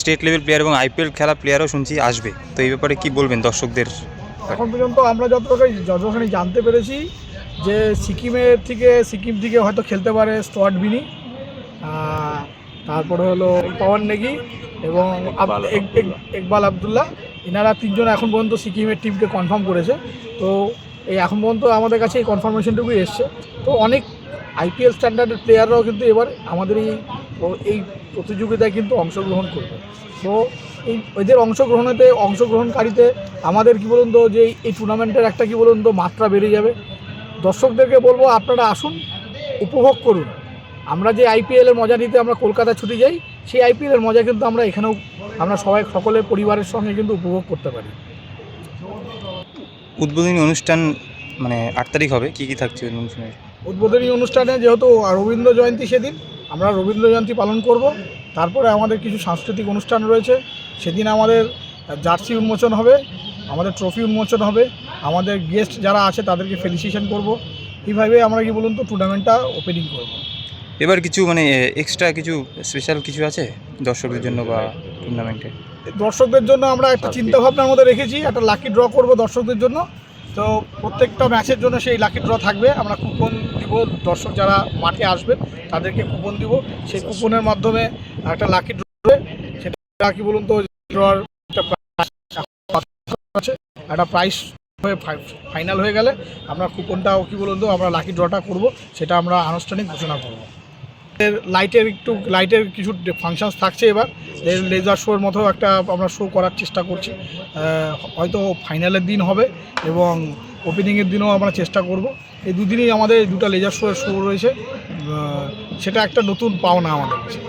State level player এবং IPL খেলা প্লেয়ারও শুনছি আসবে। তো এই ব্যাপারে কি বলবেন দর্শকদের? এখন পর্যন্ত আমরা যতটুকু যতখানি জানতে পেরেছি যে সিকিমের থেকে সিকিম থেকে হয়তো খেলতে পারে স্টুয়ার্ট বিনি। তারপরে হলো পাওয়ার নেগি এবং ইকবাল আবদুল্লাহ। এনারা তিনজন এখন পর্যন্ত সিকিমের টিমকে কনফার্ম করেছে। তো এই এখন পর্যন্ত আমাদের কাছে এই কনফার্মেশনটুকুই এসছে। তো অনেক আইপিএল স্ট্যান্ডার্ডের প্লেয়াররাও কিন্তু এবার আমাদের এই এই প্রতিযোগিতায় কিন্তু অংশগ্রহণ করবে। তো এই এদের অংশগ্রহণেতে, অংশগ্রহণকারীতে আমাদের কি বলুন তো, যে এই টুর্নামেন্টের একটা কি বলুন তো মাত্রা বেড়ে যাবে। দর্শকদেরকে বলব, আপনারা আসুন, উপভোগ করুন। আমরা যে আইপিএলের মজা নিতে আমরা কলকাতা ছুটি যাই, সেই আইপিএলের মজা কিন্তু আমরা এখানেও আমরা সবাই সকলের পরিবারের সঙ্গে কিন্তু উপভোগ করতে পারি। উদ্বোধনী অনুষ্ঠান মানে আট তারিখ হবে, কি কি থাকছে ওই অনুষ্ঠানে উদ্বোধনী অনুষ্ঠানে যেহেতু রবীন্দ্র জয়ন্তী সেদিন আমরা রবীন্দ্র জয়ন্তী পালন করব। তারপরে আমাদের কিছু সাংস্কৃতিক অনুষ্ঠান রয়েছে। সেদিন আমাদের জার্সি উন্মোচন হবে আমাদের ট্রফি উন্মোচন হবে আমাদের গেস্ট যারা আছে তাদেরকে ফেলিসিয়েশন করব। এইভাবে আমরা কি বলুন তো টুর্নামেন্টটা ওপেনিং করব। এবার কিছু মানে এক্সট্রা কিছু স্পেশাল কিছু আছে দর্শকদের জন্য বা টুর্নামেন্টে দর্শকদের জন্য আমরা একটা চিন্তা ভাবনার মধ্যে রেখেছি একটা লাকি ড্র করব দর্শকদের জন্য। তো প্রত্যেকটা ম্যাচের জন্য সেই লাকি ড্র থাকবে। আমরা কুপন দিব, দর্শক যারা মাঠে আসবেন, তাদেরকে কুপন দিব। সেই কুপনের মাধ্যমে একটা লাকি ড্র সেটা কি বলুন তো একটা প্রাইস হয়ে ফাইনাল হয়ে গেলে আমরা কুপনটাও কি বলুন তো, আমরা লাকি ড্রটা করব, সেটা আমরা আনুষ্ঠানিক ঘোষণা করব। লাইটের একটু লাইটের কিছু ফাংশনস থাকছে এবার। লেজার শোর মতো একটা আমরা শো করার চেষ্টা করছি। হয়তো ফাইনালের দিন হবে এবং ওপেনিংয়ের দিনও আমরা চেষ্টা করব। এই দুদিনই আমাদের দুটা লেজার শোয়ের শো রয়েছে। সেটা একটা নতুন পাওনা আমাদের কাছে।